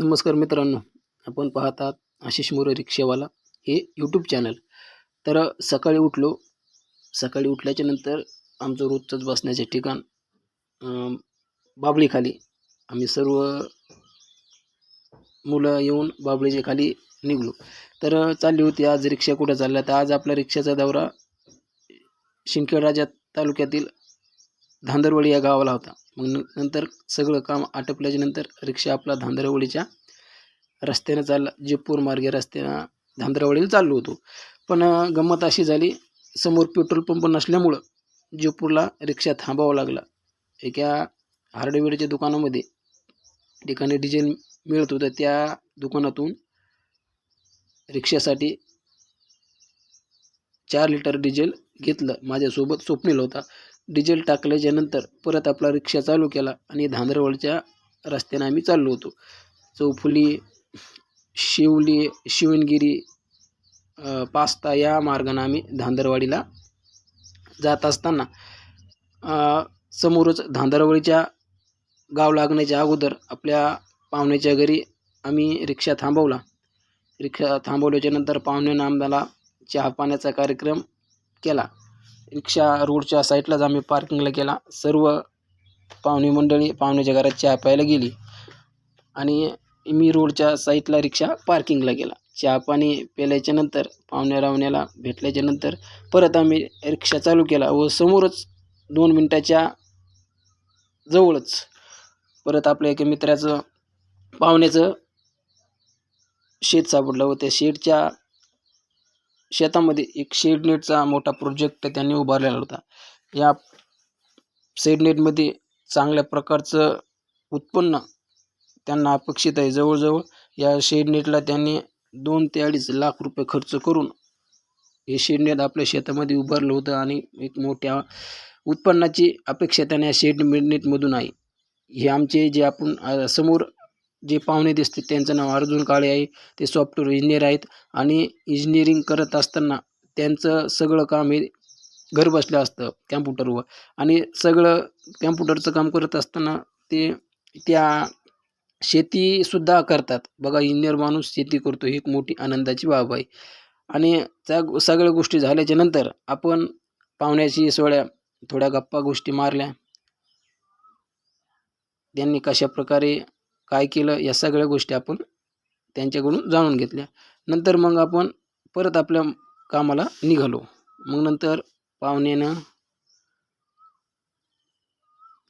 नमस्कार मित्रांनो आपण पाहतात आशिष मोरे रिक्षावाला हे यूट्यूब चॅनल तर सकाळी उठलो. सकाळी उठल्याच्या नंतर आमचं रोजचंच बसण्याचे ठिकाण बाबळीखाली. आम्ही सर्व मुलं येऊन बाबळीच्या खाली निघलो. तर चालली होती. आज रिक्षा कुठं चालल्या? तर आज आपला रिक्षाचा दौरा शिंदखेडराजा तालुक्यातील धांदरवडी या गावाला होता. मग नंतर सगळं काम आटपल्याच्या नंतर रिक्षा आपला धांदरवडीच्या रस्त्यानं चालला. जयपूर मार्गे रस्त्यानं धांदरवळीला चाललो होतो. पण गंमत अशी झाली समोर पेट्रोल पंप नसल्यामुळं जयपूरला रिक्षा थांबावं लागला. एका हार्डवेअरच्या दुकानामध्ये ठिकाणी डिझेल मिळत होतं. त्या दुकानातून रिक्षासाठी चार लिटर डिझेल घेतलं. माझ्यासोबत स्वप्नील होता. डिझेल टाकल्याच्या नंतर परत आपला रिक्षा चालू केला आणि धांदरवडच्या रस्त्याने आम्ही चाललो होतो. चौफुली शिवली शिवणगिरी पास्ता या मार्गाने आम्ही धांदरवाडीला जात असताना समोरच धांदरवाडीच्या गाव लागण्याच्या अगोदर आपल्या पाहुण्याच्या घरी आम्ही रिक्षा थांबवला. रिक्षा थांबवल्याच्या नंतर पाहुण्यानं आम्हाला चहा पाण्याचा कार्यक्रम केला. रिक्षा रोडच्या साईडलाच आम्ही पार्किंगला केला सर्व पाहुणे मंडळी पाहुण्याच्या घरात चहा प्यायला गेली. आणि मी रोडच्या साईडला रिक्षा पार्किंगला गेला. चहा पाणी प्यायल्याच्या नंतर पाहुण्या रावण्याला भेटल्याच्या नंतर परत आम्ही रिक्षा चालू केला व समोरच दोन मिनटाच्या जवळच परत आपल्या एका मित्राचं पाहुण्याचं शेत सापडलं व त्या शेडच्या शेतामध्ये एक शेडनेटचा मोठा प्रोजेक्ट त्यांनी उभारलेला होता. या शेडनेटमध्ये चांगल्या प्रकारचं उत्पन्न त्यांना अपेक्षित आहे. जवळजवळ या शेडनेटला त्यांनी दोन ते अडीच लाख रुपये खर्च करून हे शेडनेट आपल्या शेतामध्ये उभारलं होतं आणि एक मोठ्या उत्पन्नाची अपेक्षा त्यांना या शेड नेटमधून आहे. हे आमचे जे आपण समोर जे पाहुणे दिसते त्यांचं नाव अर्जुन काळे आहे ते सॉफ्टवेअर इंजिनियर आहेत आणि इंजिनिअरिंग करत असताना त्यांचं सगळं काम हे घरबसल्या असतं कॅम्प्युटरवर आणि सगळं कॅम्प्युटरचं काम करत असताना ते त्या शेतीसुद्धा करतात. बघा इंजिनियर माणूस शेती करतो ही एक मोठी आनंदाची बाब आहे. आणि त्या सगळ्या गोष्टी झाल्याच्यानंतर आपण पाहुण्याशी सोड्या थोड्या गप्पा गोष्टी मारल्या. त्यांनी कशा प्रकारे काय केलं या सगळ्या गोष्टी आपण त्यांच्याकडून जाणून घेतल्या. नंतर मग आपण परत आपल्या कामाला निघालो. मग नंतर पाहुण्यानं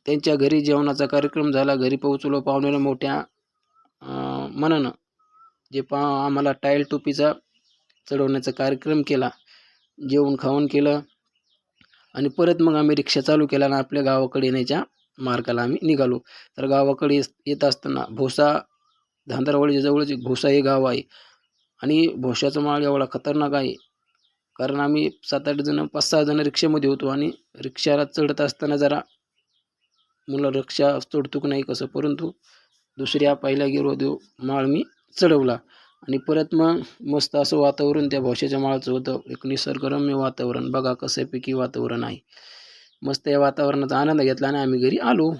त्यांच्या घरी जेवणाचा कार्यक्रम झाला. घरी पोहोचलो पाहुण्यानं मोठ्या मनानं जे पा आम्हाला टाईल टोपीचा चढवण्याचा कार्यक्रम केला. जेवण खाऊन केलं. आणि परत मग आम्ही रिक्षा चालू केला आणि आपल्या गावाकडे येण्याच्या मार्गाला आम्ही निघालो. तर गावाकडे येत असताना भोसा धांदरवाडीच्या जवळच एक भोसा हे गाव आहे. आणि भोशाचा माळ एवढा खतरनाक आहे. कारण आम्ही सात आठ जण पाच सहा जण रिक्षामध्ये होतो आणि रिक्षाला चढत असताना जरा मुलं रिक्षा चढतो की नाही कसं परंतु दुसऱ्या पहिल्या गेलो देव माळ मी चढवला. आणि परत मग मस्त असं वातावरण त्या भोशाच्या माळाचं होतं. एक निसर्गरम्य वातावरण. बघा कसंपैकी वातावरण आहे. मस्त या वातावरणाचा आनंद घेतला आणि आम्ही घरी आलो.